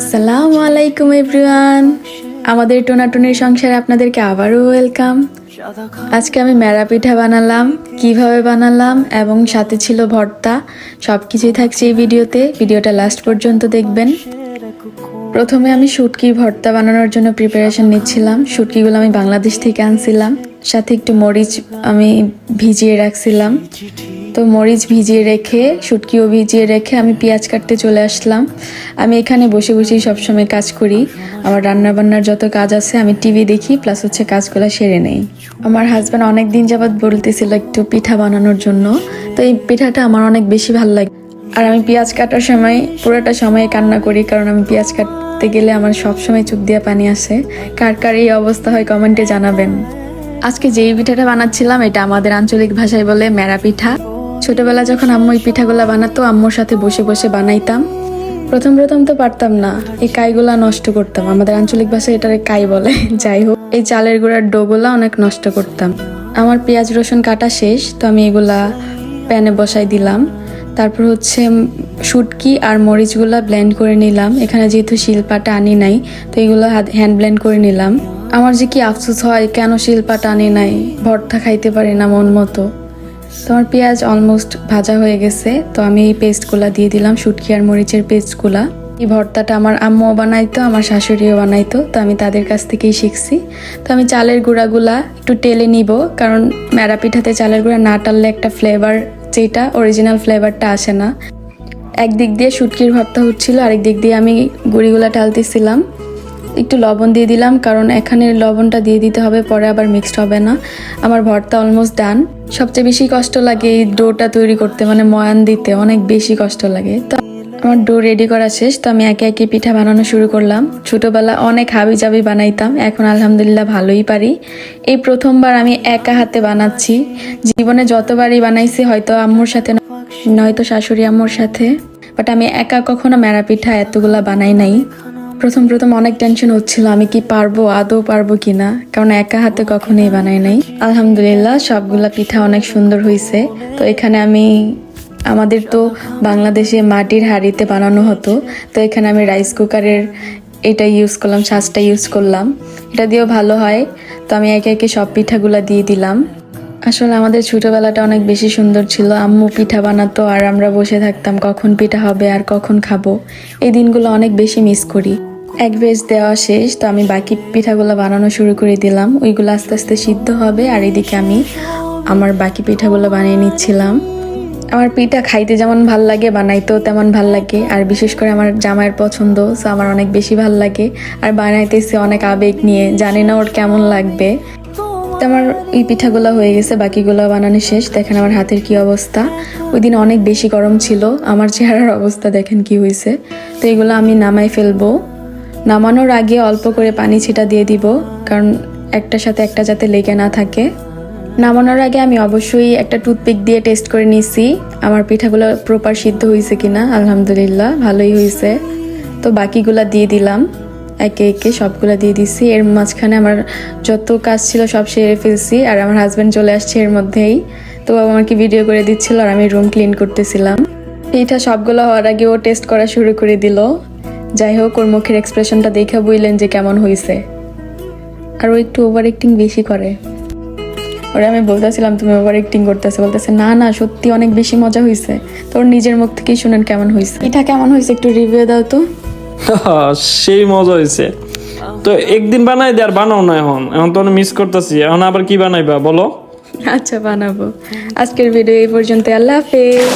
আসসালামু আলাইকুম এভরিওয়ান। আমাদের টোনাটুনির সংসারে আপনাদেরকে আবারও ওয়েলকাম। আজকে আমি মেরা পিঠা বানালাম, কীভাবে বানালাম এবং সাথে ছিল ভর্তা। সব কিছুই থাকছে এই ভিডিওতে, ভিডিওটা লাস্ট পর্যন্ত দেখবেন। প্রথমে আমি শুটকির ভর্তা বানানোর জন্য প্রিপারেশন নিচ্ছিলাম। শুটকিগুলো আমি বাংলাদেশ থেকে আনছিলাম। সাথে একটু মরিচ আমি ভিজিয়ে রাখছিলাম। তো মরিচ ভিজিয়ে রেখে, শুটকিও ভিজিয়ে রেখে আমি পেঁয়াজ কাটতে চলে আসলাম। আমি এখানে বসে বসেই সবসময় কাজ করি। আমার রান্না বান্নার যত কাজ আছে আমি টিভি দেখি, প্লাস হচ্ছে কাজগুলো সেরে নেই। আমার হাজব্যান্ড অনেক দিন যাবৎ বলতেছিল একটু পিঠা বানানোর জন্য। তো এই পিঠাটা আমার অনেক বেশি ভালো লাগে। আর আমি পেঁয়াজ কাটার সময়, পুরোটা সময় কান্না করি, কারণ আমি পেঁয়াজ কাটতে গেলে আমার সব সময় চোখ দিয়ে পানি আসে। কার কার এই অবস্থা হয় কমেন্টে জানাবেন। আজকে যেই পিঠাটা বানাচ্ছিলাম, এটা আমাদের আঞ্চলিক ভাষায় বলে মেরা পিঠা। ছোটবেলা যখন আম্মু এই পিঠাগুলা বানাতো, আম্মুর সাথে বসে বসে বানাইতাম। প্রথম প্রথম তো পারতাম না, এই কাইগুলা নষ্ট করতাম। আমাদের আঞ্চলিক ভাষায় এটারে কাই বলে, যাই হোক। এই চালের গুঁড়ার ডোগুলা অনেক নষ্ট করতাম। আমার পেঁয়াজ, রসুন কাটা শেষ, তো আমি এগুলা প্যানে বসাই দিলাম। তারপর হচ্ছে শুটকি আর মরিচগুলা ব্লেন্ড করে নিলাম। এখানে যেহেতু শিলপাটা আনি নাই, তো এগুলো হ্যান্ড ব্লেন্ড করে নিলাম। আমার যে কি আফসোস হয়, কেন শিলপাটা আনি নাই? ভর্তা খাইতে পারি না মন মতো। আমার পেঁয়াজ অলমোস্ট ভাজা হয়ে গেছে, তো আমি এই পেস্টগুলা দিয়ে দিলাম, শুটকি আর মরিচের পেস্টগুলা। এই ভর্তাটা আমার আম্মুও বানাইতো, আমার শাশুড়িও বানাইতো, তো আমি তাদের কাছ থেকেই শিখছি। তো আমি চালের গুঁড়াগুলা একটু টেলে নিব, কারণ ম্যারা পিঠাতে চালের গুঁড়া না টাললে একটা ফ্লেভার যেটা অরিজিনাল ফ্লেভারটা আসে না। একদিক দিয়ে শুটকির ভর্তা হচ্ছিল আরেক দিক দিয়ে আমি গুঁড়িগুলা টালতেছিলাম। একটু লবণ দিয়ে দিলাম, কারণ এখানে লবণটা দিয়ে দিতে হবে, পরে আবার মিক্সড হবে না। আমার ভর্তা অলমোস্ট ডান সবচেয়ে বেশি কষ্ট লাগে এই ডোটা তৈরি করতে মানে ময়ান দিতে, অনেক বেশি কষ্ট লাগে। তো আমার ডো রেডি করা শেষ, তো আমি একে একে পিঠা বানানো শুরু করলাম। ছোটবেলা অনেক হাবি জাবি বানাইতাম, এখন আলহামদুলিল্লাহ ভালোই পারি। এই প্রথমবার আমি একা হাতে বানাচ্ছি। জীবনে যতবারই বানাইছি, হয়তো আম্মুর সাথে নয়তো শাশুড়ি আম্মুর সাথে বাট আমি একা কখনো মেরা পিঠা এতগুলা বানাই নাই। প্রথম প্রথম অনেক টেনশন হচ্ছিল, আমি কি পারব, আদৌ পারব কিনা? কারণ একা হাতে কখনোই বানাই নাই। আলহামদুলিল্লাহ, সবগুলা পিঠা অনেক সুন্দর হয়েছে তো এখানে আমি, আমাদের তো বাংলাদেশে মাটির হাঁড়িতে বানানো হতো। তো এখানে আমি রাইস কুকারের এটা ইউজ করলাম ছাঁচটা ইউজ করলাম। এটা দিয়েও ভালো হয়। তো আমি একে একে সব পিঠাগুলা দিয়ে দিলাম। আসলে আমাদের ছোটবেলাটা অনেক বেশি সুন্দর ছিল। আম্মু পিঠা বানাতো আর আমরা বসে থাকতাম কখন পিঠা হবে আর কখন খাব। এই দিনগুলো অনেক বেশি মিস করি। এক বেজ দেওয়া শেষ, তো আমি বাকি পিঠাগুলো বানানো শুরু করে দিলাম। ওইগুলো আস্তে আস্তে সিদ্ধ হবে আর এদিকে আমি আমার বাকি পিঠাগুলো বানিয়ে নিচ্ছিলাম। আমার পিঠা খাইতে যেমন ভালো লাগে, বানাইতেও তেমন ভালো লাগে। আর বিশেষ করে আমার জামাইয়ের পছন্দ সো আমার অনেক বেশি ভালো লাগে। আর বানাইতেছে অনেক আবেগ নিয়ে, জানি না ওর কেমন লাগবে। তো আমার এই পিঠাগুলো হয়ে গেছে, বাকিগুলো বানানো শেষ। দেখেন আমার হাতের কি অবস্থা। ওই দিন অনেক বেশি গরম ছিল, আমার চেহারার অবস্থা দেখেন কি হয়েছে। তো এগুলো আমি নামাই ফেলব। নামানোর আগে অল্প করে পানি ছিটা দিয়ে দিব, কারণ একটার সাথে একটা যাতে লেগে না থাকে। নামানোর আগে আমি অবশ্যই একটা টুথপিক দিয়ে টেস্ট করে নিছি, আমার পিঠাগুলো প্রপার সিদ্ধ হয়েছে কিনা, আলহামদুলিল্লাহ, ভালোই হয়েছে। তো বাকিগুলা দিয়ে দিলাম। একে একে সবগুলা দিয়ে দিছি। এর মাঝখানে আমার যত কাজ ছিল সব সেরে ফেলছি আর আমার হাজব্যান্ড চলে আসছে এর মধ্যেই। তো আমাকে ভিডিও করে দিচ্ছিল আর আমি রুম ক্লিন করতেছিলাম। পিঠা সবগুলো হওয়ার আগে ও টেস্ট করা শুরু করে দিল। যাই হোক, ওর মুখের এক্সপ্রেশনটা দেখে বুঝলেন যে কেমন হয়েছে আর ও একটু ওভার অ্যাক্টিং বেশি করে। ওরা আমি বলতেছিলাম, তুমি ওভার অ্যাক্টিং করতেছে। বলতেছে, না না, সত্যি অনেক বেশি মজা হয়েছে তোর নিজের মুখ থেকেই শুনেন কেমন হয়েছে এটা কেমন হয়েছে একটু রিভিউ দাও তো। সেই মজা হয়েছে তো একদিন বানাই দে আর বানাও না এখন। এখন তো মিস করতেছি। এখন আবার কি বানাইবা বলো? আচ্ছা বানাবো। আজকের ভিডিও এই পর্যন্ত আল্লাহ হাফেজ।